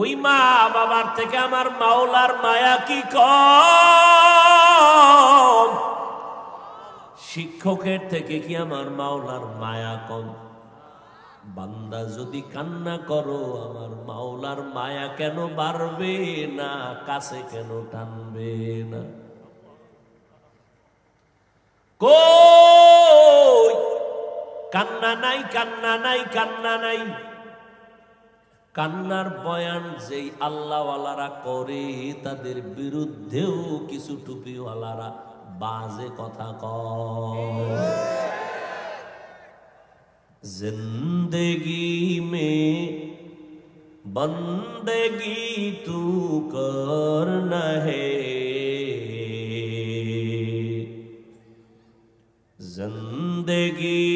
ওই মা বাবার থেকে আমার মাওলার মায়া কি কম? শিক্ষকের থেকে কি আমার মাওলার মায়া কম? বান্দা যদি কান্না করো, আমার মাওলার মায়া কেন বাড়বে না, কাছে কেন টানবে না? কান্না নাই কান্না নাই কান্না নাই। কান্নার বয়ান যেই আল্লাহওয়ালারা করে, তাদের বিরুদ্ধেও কিছু টুপিওয়ালারা বাজে কথা জিন্দগি মে বন্দগি তু কর হে। জিন্দগি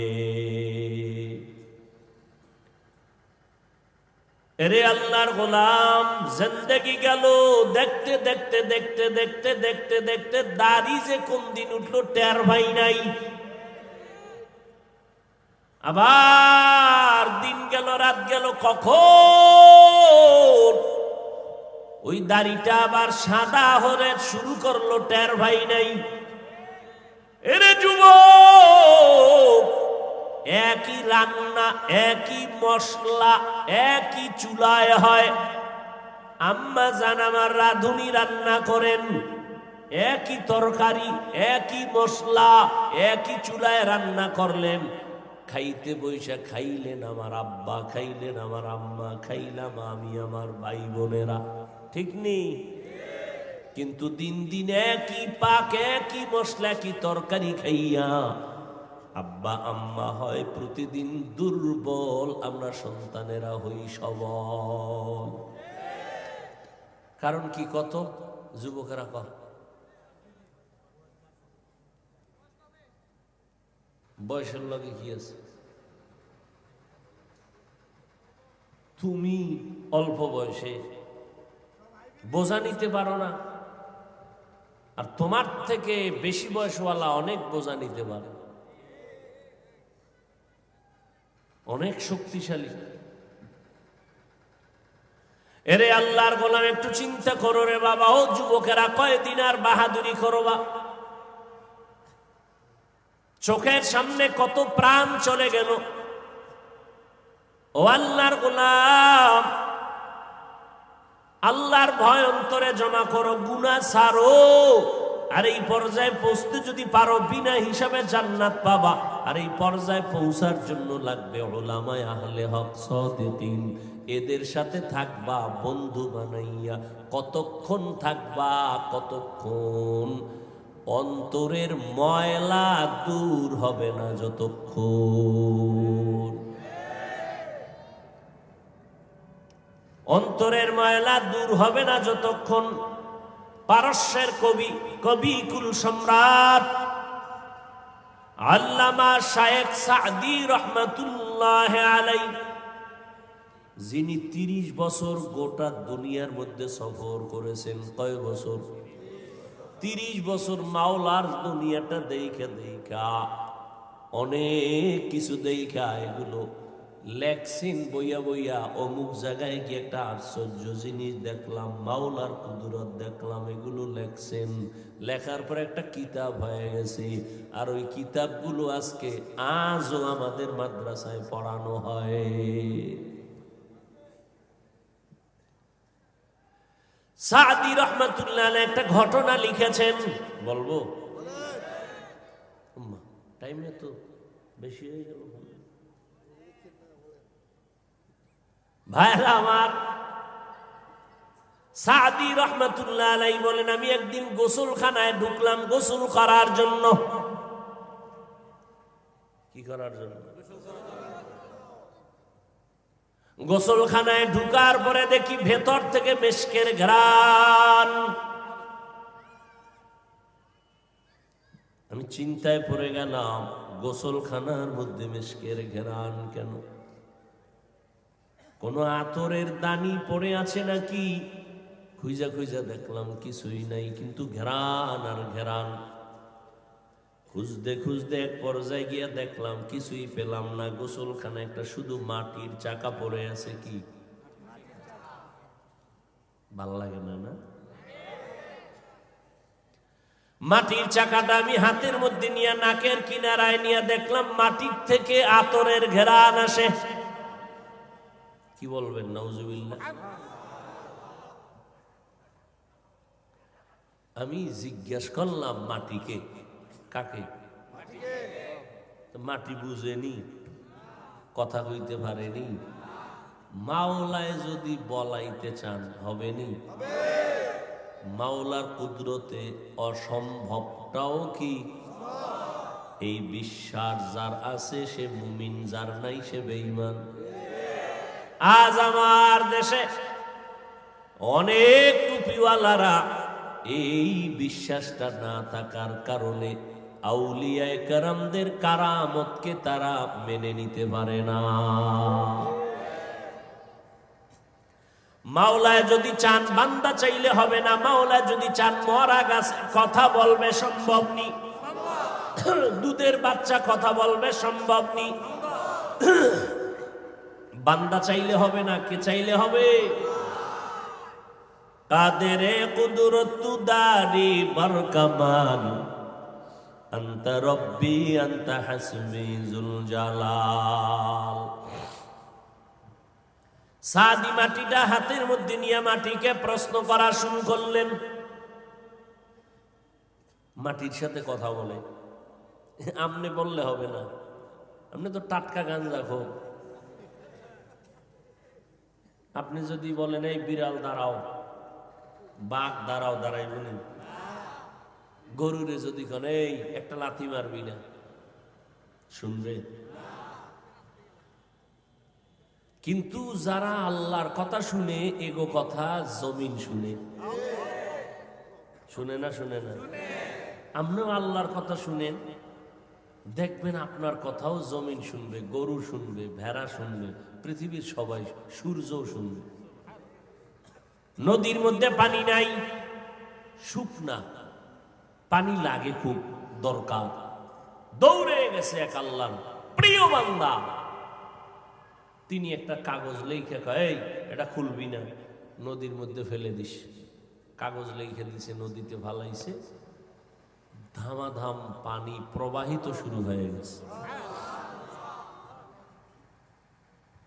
আল্লাহর গোলাম, জিন্দগি গেল। দেখতে দেখতে দেখতে দেখতে দেখতে দেখতে দাড়ি যে কোন দিন উঠল টের ভাই নাই। আবার দিন গেল, রাত গেল, কখন? ওই দাড়িটা আবার সাদা হরে শুরু করল টের ভাই নাই। এরে যুবক! একই রান্না, একই মশলা, একই চুলায় হয়। আম্মা জান আমার রাঁধুনি রান্না করেন। একই তরকারি, একই মশলা, একই চুলায় রান্না করলেন। খাইতে বৈশা খাইলেন আমার আব্বা, খাইলেন আমার আম্মা, খাইলাম আমি আমার ভাই বোনেরা। ঠিক নেই কিন্তু দিন দিন একই পাক, একই মশলা, একই তরকারি খাইয়া আব্বা, আম্মা হয় প্রতিদিন দুর্বল, আমরা সন্তানেরা হই সবল। কারণ কি কত? যুবকেরা কর। বয়সের লগে কি আছে? তুমি অল্প বয়সে, বোঝা নিতে পারো না। আর তোমার থেকে বেশি বয়সওয়ালা অনেক বোঝা নিতে পারে। অনেক শক্তিশালী। এরে আল্লাহর গোলাম, একটু চিন্তা করো রে বাবা। ও যুবকেরা, কয়দিন আর বাহাদুরি করো বা? চোখের সামনে কত প্রাণ চলে গেল। ও আল্লাহর গোলাম, আল্লাহর ভয় অন্তরে জমা করো গুনা সারো আর এই পর্যায়ে পৌঁছতে যদি পারো, বিনা হিসাবে জান্নাত পাবা। আর এই পর্যায়ে পৌঁছার জন্য লাগবে ওলামায় আহলে হক সদিন এদের সাথে থাকবা, বন্ধু বানাইয়া। কতক্ষণ থাকবা, কতক্ষণ? অন্তরের ময়লা দূর হবে না যতক্ষণ। অন্তরের ময়লা দূর হবে না যতক্ষণ? পারস্যের কবি কবি কুল সম্রাট আল্লামা শায়েখ সাদি রহমাতুল্লাহ আলাই যিনি তিরিশ বছর গোটা দুনিয়ার মধ্যে সফর করেছেন। কয় বছর? তিরিশ বছর মাওলার দুনিয়াটা দেখা দেখা, অনেক কিছু দেখা এগুলো লেখছেন বইয়া বইয়া অমুক জায়গায় গিয়ে একটা আশ্চর্য জিনিস দেখলাম মাওলার কুদরত দেখলাম এগুলো লেখছেন লেখার পর একটা কিতাব হয়ে গেছে আর ওই কিতাবগুলো আজকে আজও আমাদের মাদ্রাসায় পড়ানো হয়। সাদি রহমতুল্লাহ একটা ঘটনা লিখেছেন। বলব? টাইমে তো বেশি হয়ে গেল। ভাইরা আমার, সাদি রহমতুল্লাহ বলেন, আমি একদিন গোসলখানায় ঢুকলাম গোসল করার জন্য। কি করার জন্য? গোসলখানায় ঢুকার পরে দেখি ভেতর থেকে মেশকের ঘ্রাণ। আমি চিন্তায় পড়ে গেলাম, গোসলখানার মধ্যে মেশকের ঘেরান কেন? কোন আতরের দানি পড়ে আছে নাকি? খুঁজা খুঁজা দেখলাম কিছুই নাই, কিন্তু ঘেরান আর ঘেরান। খুঁজতে খুঁজতে এক পর্যায়ে গিয়া দেখলাম কিছুই পেলাম না। গোসলখানা একটা শুধু মাটির চাকা পড়ে আছে কি? ভালো লাগে না না? মাটির চাকাটা আমি হাতের মধ্যে নিয়ে, নাকের কিনারায় নিয়ে দেখলাম মাটির থেকে আতরের ঘেরান আসে। কি বলবেন? নাউজুবিল্লাহ। আমি জিজ্ঞেস করলাম, মাটিকে কাকে? মাটি বুঝেনি, কথা কইতে পারেনি, মাওলায় যদি বলাইতে চান, হবেনি? মাওলার কুদরতে অসম্ভবটাও কি? এই বিশ্বাস যার আছে, সে মুমিন, যার নাই, সে বেঈমান। আজ আমার দেশে অনেক টুপিওয়ালারা এই বিশ্বাসটা না থাকার কারণে আউলিয়ায় কারামদের কারামতকে তারা মেনে নিতে পারে না। মাওলায় যদি চান, বান্দা চাইলে হবে না। মাওলায় যদি চান, মরা গাছ, কথা বলবে সম্ভব নি। দুধের বাচ্চা, কথা বলবে সম্ভব নি। বান্দা চাইলে হবে না, কে চাইলে হবে? কাদের কুদরত দারি বরকামান অন্ত রব্বি অন্ত হাসবি জুল জালাল। সাদি মাটিটা হাতের মধ্যে নিয়ে মাটিকে প্রশ্ন করা শুরু করলেন। মাটির সাথে কথা বলে। আমনে বললে হবে না। আপনি তো টাটকা গান খো আপনি যদি বলেন, এই বিড়াল দাঁড়াও, বাঘ দাঁড়াও দাঁড়াইবনি গরুরে যদি কোন, এই, একটা লাথি মারবি না। শুনবে? কিন্তু যারা আল্লাহর কথা শুনে, এগো কথা জমিন শুনে। শুনে না শুনে না? আপনিও আল্লাহর কথা শুনেন দেখবেন আপনার কথাও জমিন শুনবে, গরু শুনবে, ভেড়া শুনবে। পৃথিবীর সবাই সূর্যও শুনবে নদীর মধ্যে পানি নাই শুকনা পানি লাগে খুব, দরকার। দৌড়ে গেছে এক আল্লাহর প্রিয় বান্দা। তিনি একটা কাগজ লেখে এই, এটা খুলবি না, নদীর মধ্যে ফেলে দিস। কাগজ লেখে দিছে, নদীতে ভালাইছে ধামাধাম পানি প্রবাহিত শুরু হয়ে গেছে।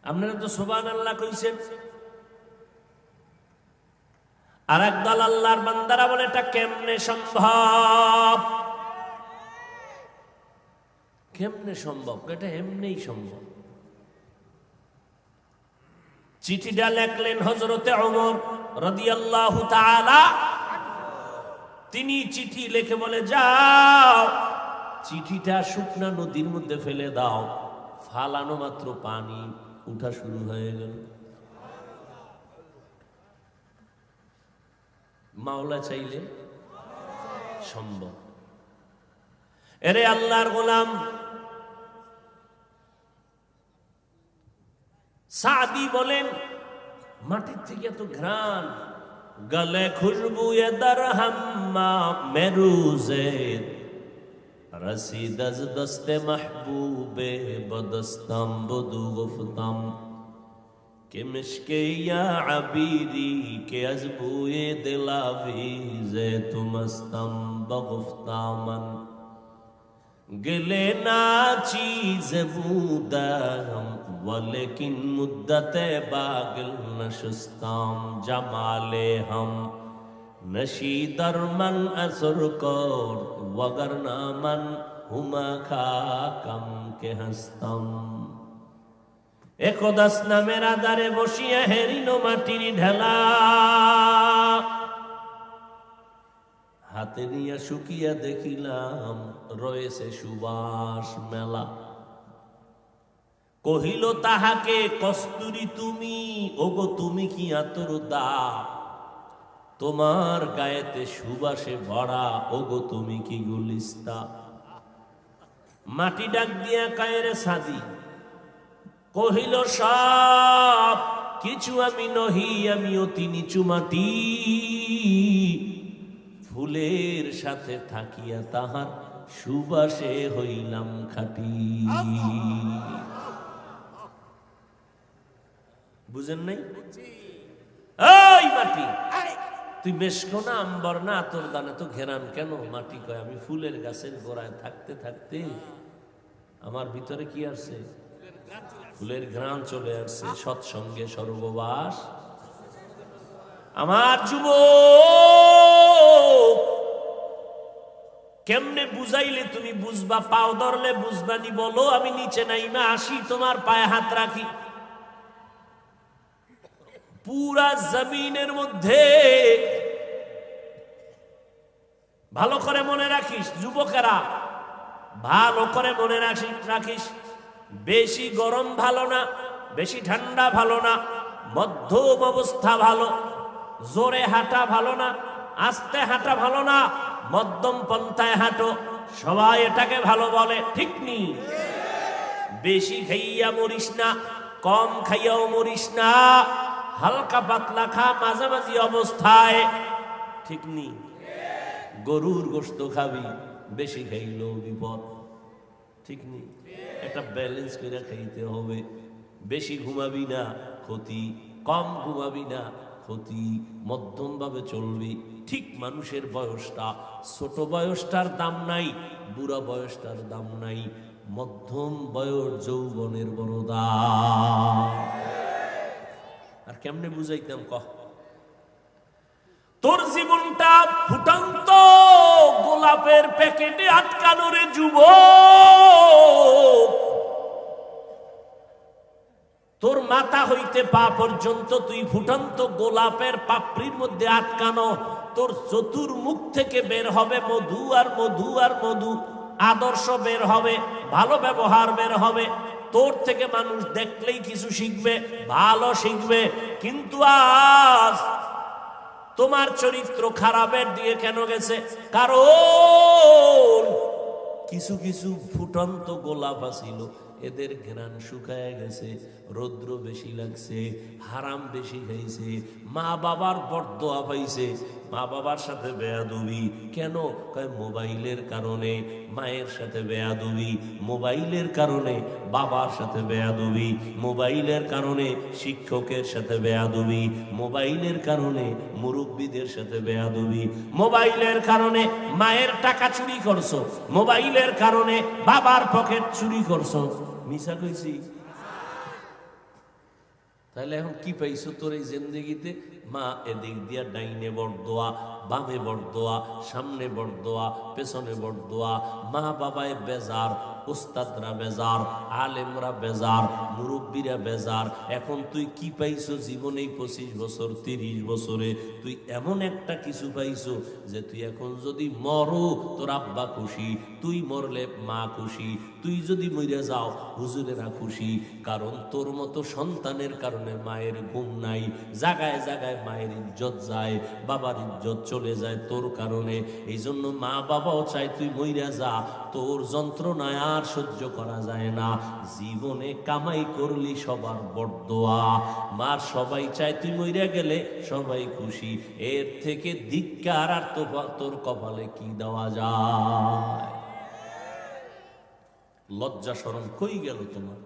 আপনারা তো সোবান আল্লাহ কইছেন। আর একদল আল্লাহর বান্দারা বলে, এটা কেমনে সম্ভব? কেমনে সম্ভব? এটা এমনিই সম্ভব। চিঠিটা লেখলেন হজরতে অমর রদিয়াল্লাহু তিনি চিঠি লিখে বলে, যাও, চিঠিটা শুকনা নদীর মধ্যে ফেলে দাও। ফালানো মাত্র পানি। উঠা শুরু হয়ে গেল। মাওলা চাইলে সম্ভব। এরে আল্লাহর গোলাম সাদি বলেন, মাটির থেকে এত ঘ্রাণ, গলে খুশবু এ দর হাম্মা মেরুজে رسید از دست محبوب بدستم، بدو گفتم که مشکه یا عبیری که از بوی دلاویز تو مستم بگفتا من گله نا چیز بودم، ولیکن مدت باگل نشستم، جمال هم نشی در من اثر वगरना मन हुमा खा कम के हस्तम একদাস নামের আদারে বসিয়া হেরিন মাটির ঢেলা। হাতে নিয়ে শুকিয়া দেখিলাম, রয়েছে সুবাস মেলা। কহিল, তাহাকে কস্তুরি তুমি? ওগো, তুমি কি আতর দা তোমার গায়েতে সুবাসে ভরা ওগো তুমি কি গুলিস্তা? মাটি ডাক দিয়া কায়ের সাদি কহিল সব কিছু আমি নহি আমি অতি নিচু মাটি। ফুলের সাথে থাকিয়া তাহার সুবাসে হইলাম খাটি। বুঝেন নাই? এই মাটি! তুই বেশ কোন আম্বর না তোর দানে তো ঘেরান কেন? মাটি কয়, আমি ফুলের গাছের গোড়ায় থাকতে থাকতে আমার ভিতরে কি আসছে? ফুলের ঘ্রাণ চলে আসছে, সৎসঙ্গে সর্ববাস। আমার যুব কেমনে বুঝাইলে তুমি বুঝবা? পাও ধরলে বুঝবা নি বলো, আমি নিচে নাইমা আসি তোমার পায়ে হাত রাখি। পুরা জমিনের মধ্যে ভালো করে মনে রাখিস, যুবকেরা। ভালো করে মনে রাখিস রাখিস, বেশি গরম ভালো না, বেশি ঠান্ডা ভালো না, মধ্যম অবস্থা ভালো, জোরে হাঁটা ভালো না, আস্তে হাঁটা ভালো না, মধ্যম পন্থায় হাঁটো, সবাই এটাকে ভালো বলে, ঠিক নি? বেশি খাইয়া মরিস না, কম খাইয়াও মরিস না, হালকা পাতলা খা, মাঝামাঝি অবস্থায়, ঠিক নি? গরুর গোস্ত খাবি, বেশি খাইলেও বিপদ। ঠিক নেই একটা ব্যালেন্স করে খাইতে হবে। বেশি ঘুমাবি না, ক্ষতি কম ঘুমাবি না, ক্ষতি মধ্যম ভাবে চলবি। ঠিক মানুষের বয়সটা, ছোট বয়সটার দাম নাই, বুড়া বয়সটার দাম নাই, মধ্যম বয়স যৌবনের বড় দাম আর কেমনে বুঝাইতাম কহ তোর জীবনটা ফুটন্ত গোলাপের প্যাকেটে আটকানো রে যুব তোর মাথা হইতে পা পর্যন্ত তুই ফুটন্ত গোলাপের পাপড়ির মধ্যে আটকানো। তোর চতুর মুখ থেকে বের হবে মধু আর মধু আর মধু। আদর্শ বের হবে, ভালো ব্যবহার বের হবে। তোর থেকে মানুষ দেখলেই কিছু শিখবে, ভালো শিখবে। কিন্তু আজ তোমার চরিত্র খারাপের দিয়ে কেন গেছে? কারণ কিছু কিছু ফুটন্ত গোলাপ আসিল এদের ঘ্রাণ শুকায় গেছে। রৌদ্র বেশি লাগছে, হারাম বেশি খাইছে, মা বাবার বরদোয়া পাইছে। মা বাবার সাথে বেয়াদুবি। কেন? মোবাইলের কারণে, মায়ের সাথে বেয়াদুবি, মোবাইলের কারণে, বাবার সাথে বেয়াদুবি, মোবাইলের কারণে, শিক্ষকের সাথে বেয়াদুবি, মোবাইলের কারণে, মুরব্বীদের সাথে বেয়াদুবি, মোবাইলের কারণে, মায়ের টাকা চুরি করছ, মোবাইলের কারণে, বাবার পকেট চুরি করছ। মিশা কইছি? তাহলে এখন কি পাইছো তোর এই জিন্দগিতে? মা এদিক দিয়া ডাইনে বড়দোয়া বামে বড়দোয়া, সামনে বড়দোয়া, পেছনে বড়দোয়া, মা বাবায় বেজার, উস্তাদরা বেজার, আলেমরা বেজার, মুরব্বীরা বেজার। এখন তুই কি পাইছো জীবনে পঁচিশ বছর, তিরিশ বছরে? তুই এমন একটা কিছু পাইছো যে তুই এখন যদি মরো, তোর আব্বা খুশি, তুই মরলে মা খুশি, তুই যদি মরে যাও, হুজুরেরা খুশি। কারণ তোর মতো সন্তানের কারণে মায়ের ঘুম নাই, জাগায় জাগায় মায়ের ইজ্জত যায়, বাবার ইজ্জত চলে যায় তোর কারণে। এই জন্য মা বাবাও চায় তুই মইরা যা, তোর যন্ত্রণায় আর সহ্য করা যায় না। জীবনে কামাই করলি সবার বড়দোয়া মার সবাই চায় তুই মইরা গেলে সবাই খুশি। এর থেকে ধিক্কার আর তো তোর কপালে কি দেওয়া যায়? লজ্জা স্মরণ কই গেল তোমার?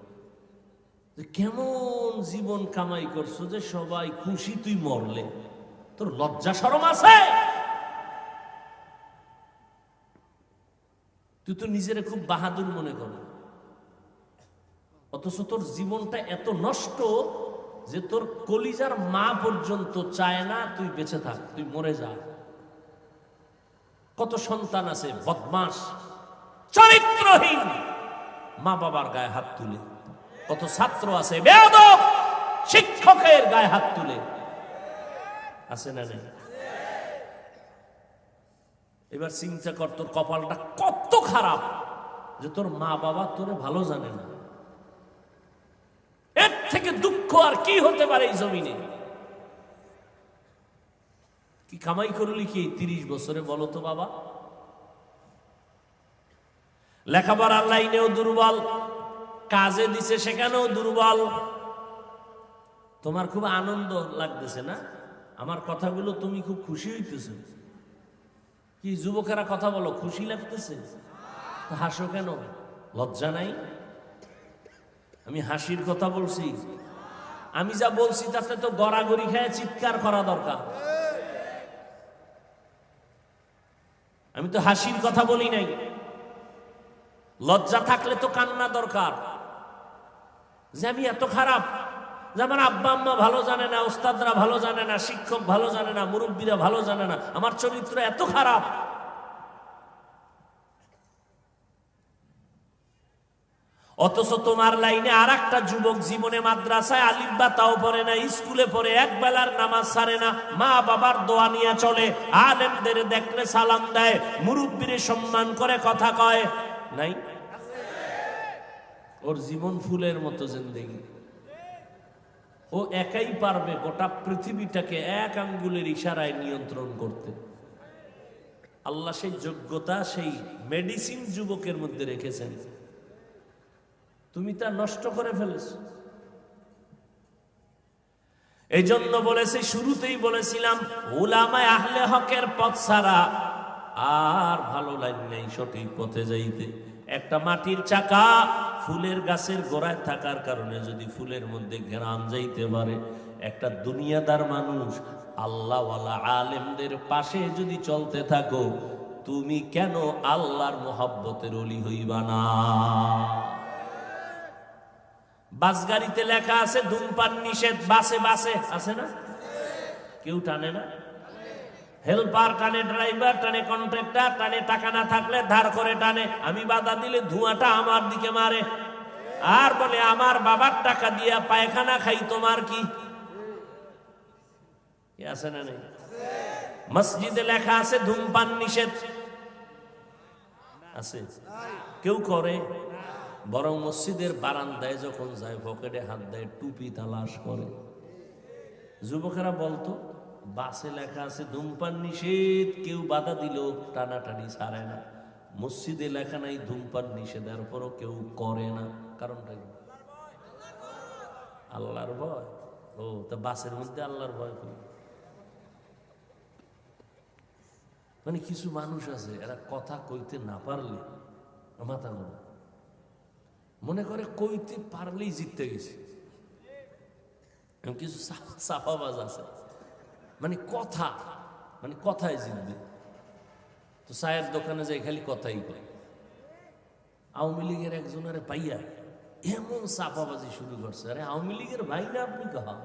কেমন জীবন কামাই করছ যে সবাই খুশি তুই মরলে। তোর লজ্জা সরম আছে? তুই তো নিজেরে খুব বাহাদুর মনে কর। অথচ তোর জীবনটা এত নষ্ট যে তোর কলিজার মা পর্যন্ত চায় না তুই বেঁচে থাক, তুই মরে যা। কত সন্তান আছে বদমাস চরিত্রহীন মা বাবার গায়ে হাত তুলে। কত ছাত্র আছে, বেয়াদব, শিক্ষকের গায়ে হাত তুলে। আছে না নেই? এবার চিন্তা কর, তোর কপালটা কত খারাপ যে তোর মা বাবা তোরে ভালো জানে না। এর থেকে দুঃখ আর কি হতে পারে এই জমিনে? কি কামাই করলি কি তিরিশ বছরে বলো তো বাবা? লেখাপড়ার লাইনেও দুর্বল, কাজে দিছে সেখানেও দুর্বল। তোমার খুব আনন্দ লাগতেছে না? আমার কথাগুলো তুমি খুব খুশি হইতেছে। কি যুবকেরা কথা বলো, খুশি লাগতেছে? হাসো কেন? লজ্জা নাই? আমি হাসির কথা বলছি। আমি যা বলছি তাতে তো গড়াগড়ি খেয়ে চিৎকার করা দরকার। আমি তো হাসির কথা বলি নাই। লজ্জা থাকলে তো কান্না দরকার। যে আমি এত খারাপ যে আমার আব্বা আম্মা ভালো জানে না ওস্তাদরা ভালো জানে না, শিক্ষক ভালো জানে না, মুরব্বীরা ভালো জানে না, আমার চরিত্র এত খারাপ। অথচ তোমার লাইনে আর একটা যুবক জীবনে মাদ্রাসায় আলিব্বা তাও পড়ে না, স্কুলে পড়ে, এক বেলার নামাজ সারে না, মা বাবার দোয়া নিয়ে চলে, আলেমদের দেখলে সালাম দেয়, মুরব্বীরে সম্মান করে কথা কয়, নাই? ওর জীবন ফুলের মতো জিন্দেগি। ও একাই পারবে গোটা পৃথিবীটাকে এক আঙ্গুলের ইশারায় নিয়ন্ত্রণ করতে। আল্লাহ সেই যোগ্যতা, সেই মেডিসিন যুবকের মধ্যে রেখেছেন। তুমি তা নষ্ট করে ফেলেছ। এই জন্য বলেছি, শুরুতেই বলেছিলাম উলামায় আহলে হকের পথ ছাড়া আর ভালো নেই সঠিক পথে যাইতে। একটা মাটির চাকা ফুলের গাছের গোড়ায় থাকার কারণে যদি ফুলের মধ্যে ঘেরান যাইতে পারে, একটা দুনিয়াদার মানুষ, আল্লাহওয়ালা আলেমদের পাশে যদি চলতে থাকো, তুমি কেন আল্লাহর মোহাব্বতের অলি হইবা না? বাস গাড়িতে লেখা আছে, ধূমপান নিষেধ, বাসে বাসে, আছে না? কেউ টানে না? হেল্পার টানে ড্রাইভার, টানে কন্ট্রাক্টর, টানে টাকা না থাকলে ধার করে টানে। আমি বাধা দিলে ধোঁয়াটা আমার দিকে মারে। আর বলে, আমার বাবার টাকা দিয়া পায়খানা খাই, তোমার কি? আছে না নেই? মসজিদে লেখা আছে, ধূমপান নিষেধ। আছে। কেউ করে? বরং মসজিদের বারান্দায় যখন যায়, পকেটে হাত দেয়, টুপি তালাশ করে। যুবকেরা বলতো বাসে লেখা আছে, ধূমপান নিষেধ, কেউ বাধা দিল টানাটানি ছাড়ে না। মসজিদে লেখা নাই, ধূমপান নিষেধ, এরপরও কেউ করে না। কারণটা কি? আল্লাহর ভয়। ও, তা বাসের মধ্যে আল্লাহর ভয় মানে কিছু মানুষ আছে, এরা কথা কইতে না পারলে, মাথা গরম। মনে করে কইতে পারলেই জিততে গেছে। কিছু সাফাবাজ আছে। মানে কথা মানে কথায় জিতবে তো চায়ের দোকানে যাই খালি কথাই কয়। আওয়ামী লীগের একজনের পাইয়া এমন চাপাবাজি শুরু করছে। আরে আওয়ামী লীগের ভাই না আপনি কাহা?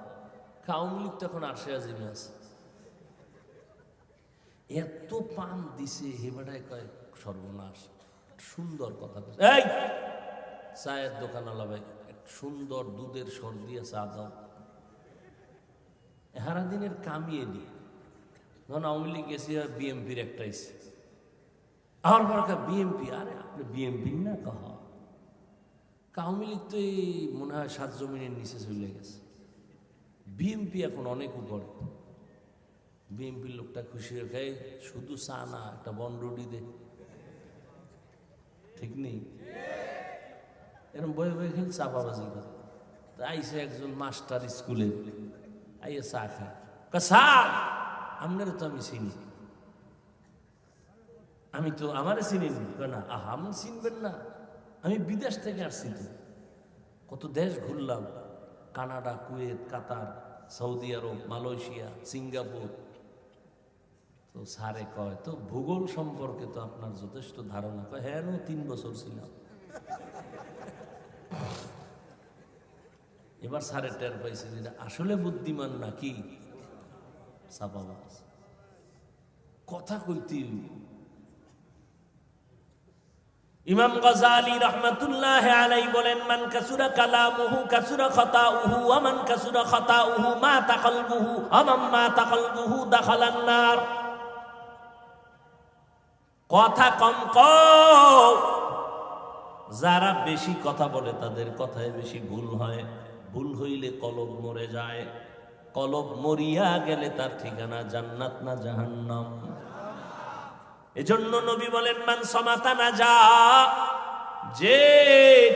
আওয়ামী লীগ তখন আরশে আজিমে আছে। এত পান দিছে হেবাটায় কয়, সর্বনাশ সুন্দর কথা। এই! চায়ের দোকান এক সুন্দর দুধের সর দিয়ে চা হারা দিনের কামিয়ে নি যখন আওয়ামী লীগ গেছি বিএমপির একটা এসে। আমার বড় বিএমপি, আরে আপনি বিএমপি না কাহা। আওয়ামী লীগ তো এই মনে হয় সাত জমিনের নিচে চলে গেছে। বিএমপি এখন অনেক উপরে। বিএমপির লোকটা খুশি খায় শুধু চা না, একটা বনরুটি দে। ঠিক নেই? এরকম বয়ে বয়ে খেলে চাপাবাজি করে। তা আইসে একজন মাস্টার স্কুলে। আইয়ে চা কা স্যার আপনার তো আমি চিনি আমি তো আমারে চিনি না আহা আমি চিনবেন না আমি বিদেশ থেকে আসছি তো কত দেশ ঘুরলাম Canada Kuwait Qatar Saudi Arab Malaysia Singapore তো স্যারে কয়, তো ভূগোল সম্পর্কে তো আপনার যথেষ্ট ধারণা। কয় হ্যাঁ তিন বছর ছিলাম। এবার স্যারে টের পাইছে যে আসলে বুদ্ধিমান নাকি সাবাবাস কথা কইতে। ইমাম গজালি রহমাতুল্লাহ আলাই বলেন, মান কাসুরা কালামুহু কাসুরা খাতাউহু ওয়া মান কাসুরা খাতাউহু মা তাকলবুহু আমাম মা তাকলবুহু দাখালান নার। কথা কম কও। যারা বেশি কথা বলে তাদের কথায় বেশি ভুল হয়। ভুল হইলে কলব মরে যায়। কলব মরিয়া গেলে তার ঠিকানা জান্নাত না জাহান্নাম? এজন্য নবী বলেন, মান সমাতা না যা যে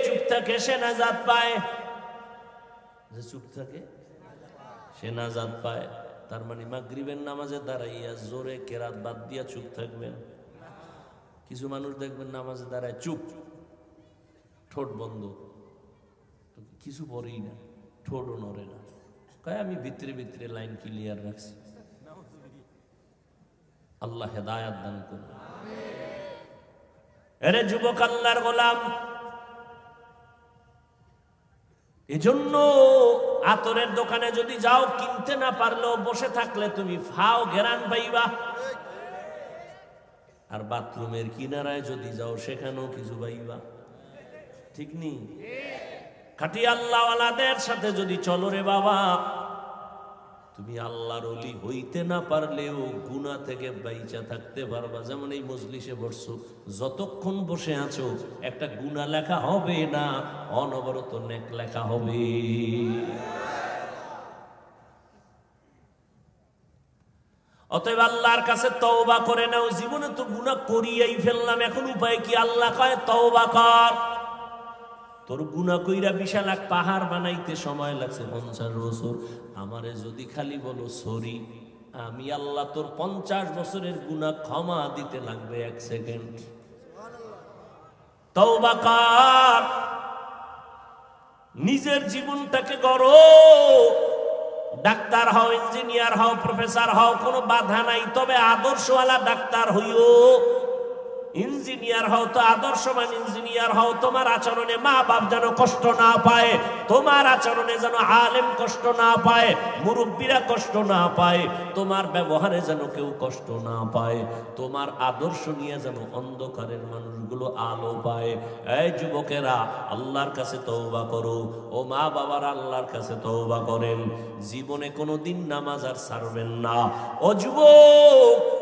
চুপ থাকে সে নাজাত পায়। যে চুপ থাকে সে নাজাত পায়। তার মানে মাগরিবের নামাজে দাঁড়াইয়া জোরে কেরাত বাদ দিয়া চুপ থাকবেন। কিছু মানুষ দেখবেন নামাজে দাঁড়ায় চুপ, ঠোঁট বন্ধ। কিছু পরেই না। ঠোঁটও নড়ে না। কয়, আমি ভিতরে ভিতরে লাইন ক্লিয়ার রাখছি। আল্লাহ হেদায়াত দান করুন। এরে যুবক আল্লাহর গোলাম, এজন্য আতরের দোকানে যদি যাও, কিনতে না পারলেও বসে থাকলে তুমি ফাও ঘেরান পাইবা। আর বাথরুমের কিনারায় যদি যাও, সেখানেও কিছু পাইবা। ঠিক নেই খাটি আল্লাহওয়ালাদের সাথে যদি চলো রে বাবা। তুমি আল্লাহর অলি হইতে না পারলেও গুণা থেকে বাইচা থাকতে পারবা। যেমন এই মজলিসে বসছো, যতক্ষণ বসে আছো, একটা গুণা লেখা হবে না, অনবরত নেক লেখা হবে। অতএব আল্লাহর কাছে তওবা করে নাও। জীবনে তো গুণা করিয়াই ফেললাম, এখন উপায় কি? আল্লাহ কয়, তওবা কর। তোর গুণা কইরা বিশাল এক পাহাড় বানাইতে সময় লাগছে। পঞ্চাশ বছর আমারে যদি খালি বলো সরি, আমি আল্লাহ তোর পঞ্চাশ বছরের গুণা ক্ষমা দিতে লাগবে এক সেকেন্ড। তওবা কর। নিজের জীবনটাকে গড়ো। ডাক্তার হও, ইঞ্জিনিয়ার হও, প্রফেসর হও, কোনো বাধা নাই, তবে আদর্শওয়ালা ডাক্তার হইও। ইঞ্জিনিয়ার হও তো আদর্শবান ইঞ্জিনিয়ার হও, তোমার আচরণে মা বাপ যেন কষ্ট না পায়, তোমার আচরণে যেন আলেম কষ্ট না পায়, মুরব্বীরা কষ্ট না পায়, তোমার ব্যবহারে যেন কেউ কষ্ট না পায়, তোমার আদর্শ নিয়ে যেন অন্ধকারের মানুষগুলো আলো পায়। এই যুবকেরা, আল্লাহর কাছে তওবা করো, ও মা বাবার আল্লাহর কাছে তওবা করেন। জীবনে কোনো দিন নামাজ আর ছাড়বেন না। ও যুবক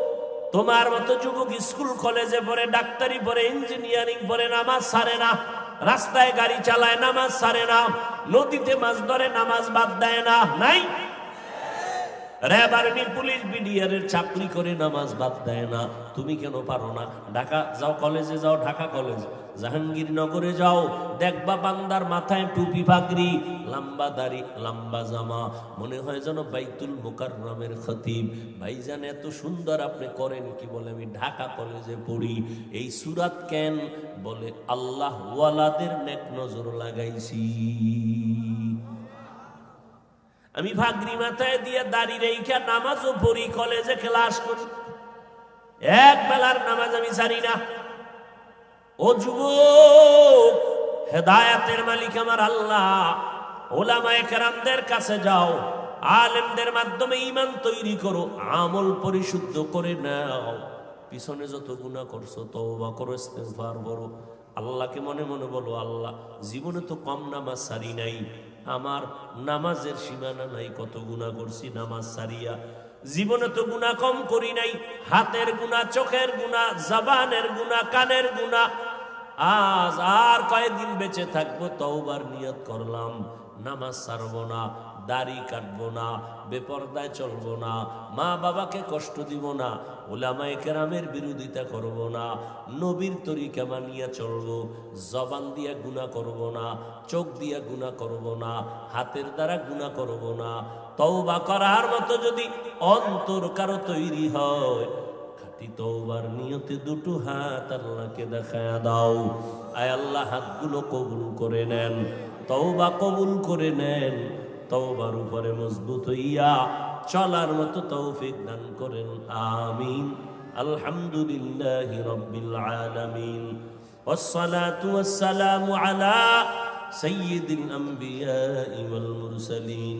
তোমার মতো যুবক স্কুল, কলেজে পড়ে, ডাক্তারি পড়ে, ইঞ্জিনিয়ারিং পড়ে, নামাজ সারে না। রাস্তায় গাড়ি চালায়, নামাজ সারে না। নদীতে মাছ ধরে, নামাজ বাদ দেয় না। নাই? পুলিশ চাকরি করে, নামাজ বাদ দেয় না। তুমি কেন পারো না? ঢাকা যাও কলেজে, যাও ঢাকা কলেজ। জাহাঙ্গীরনগরে যাও। দেখবা বান্দার মাথায় টুপি পাগড়ি লম্বা দাড়ি, লম্বা জামা। মনে হয় যেন বাইতুল মোকাররমের খতিব। ভাইজান, এত সুন্দর আপনি করেন কি বলে আমি ঢাকা কলেজে পড়ি। এই সুরাত কেন? বলে, আল্লাহ ওয়ালাদের নেক নজর লাগাইছি। আমি ভাগরি মাথায় দিয়ে দাড়ি রেখা নামাজও পড়ি, কলেজে ক্লাস করি। এক বেলার নামাজ আমি জানি না। ও যুবক, হেদায়াতের মালিক আমার আল্লাহ, ওলামায়ে কেরামদের কাছে যাও, আলেমদের মাধ্যমে ইমান তৈরি করো, আমল পরিশুদ্ধ করে নাও। পিছনে যত গুণা করছ, তওবা করো, ইস্তেগফার করো। আল্লাহকে মনে মনে বলো, আল্লাহ, জীবনে তো কম নামাজ সারি নাই। আমার নামাজের সীমানা নাই, কত গুণা করছি নামাজ সারিয়া। জীবনে তো গুণা কম করি নাই। হাতের গুণা চোখের গুণা জবানের গুণা কানের গুণা আজ আর কয়েকদিন বেঁচে থাকব, তওবার নিয়ত করলাম। নামাজ সারবো না, দাড়ি কাটবো না, বেপর্দায় চলবো না, মা বাবাকে কষ্ট দিব না ওলামায়ে কেরামের বিরোধিতা করব না, নবীর তরিকা মানিয়া চলবো, জবান দিয়া গুণা করব না, চোখ দিয়া গুণা করব না, হাতের দ্বারা গুণা করব না তওবা করার মতো যদি অন্তর কারো তৈরি হয় খাটি তওবার নিয়তে দুটো হাত আল্লাহকে দেখায় দাও আয় আল্লাহ হাতগুলো কবুল করে নেন তওবা কবুল করে নেন তওবার উপরে মজবুত হইয়া চলার মতো তৌফিক দান করেন আমিন আলহামদুলিল্লাহ রব্বিল আলামিন والصلاة والسلام على سيد الأنبياء والمرسلين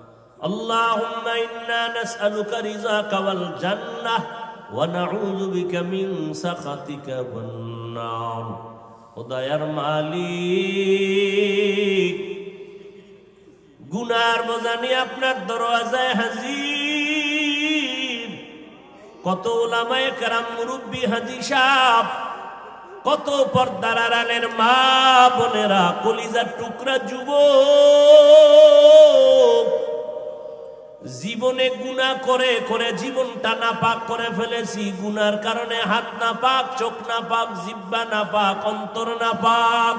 اللهم إنا نسألك رزاك والجنة ونعوذ بك من سخطك والنار ও দয়ার মালিক গুনার বোঝা নিয়ে আপনার দরওয়াজায় হাজির কত ওলামায়ে কেরাম মুরব্বী হাজি সাহ কত পর্দার আড়ালের মা বোনেরা কলিজার টুকরা যুব জীবনে গুণা করে করে জীবনটা না পাক করে ফেলেছি। গুনার কারণে হাত না পাক চোখ না পাক জিব্বা না পাক অন্তর না পাক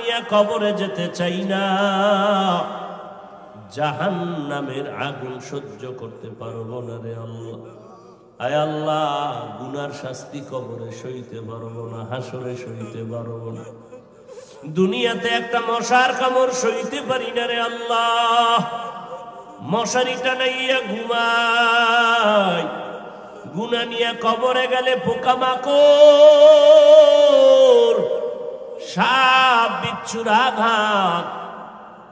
নিয়ে কবরে যেতে চাই না। আগুন সহ্য করতে পারব না রে আল্লাহ, গুনার শাস্তি কবরে সইতে পারব না, হাসরে সইতে পারব না। দুনিয়াতে একটা মশার কামড় সইতে পারি না রে আল্লাহ। মশারিটা নাইয়া ঘুমাই। গুনা নিয়ে কবরে গেলে পোকামাকড় সাপ, বিচ্ছুর আঘাত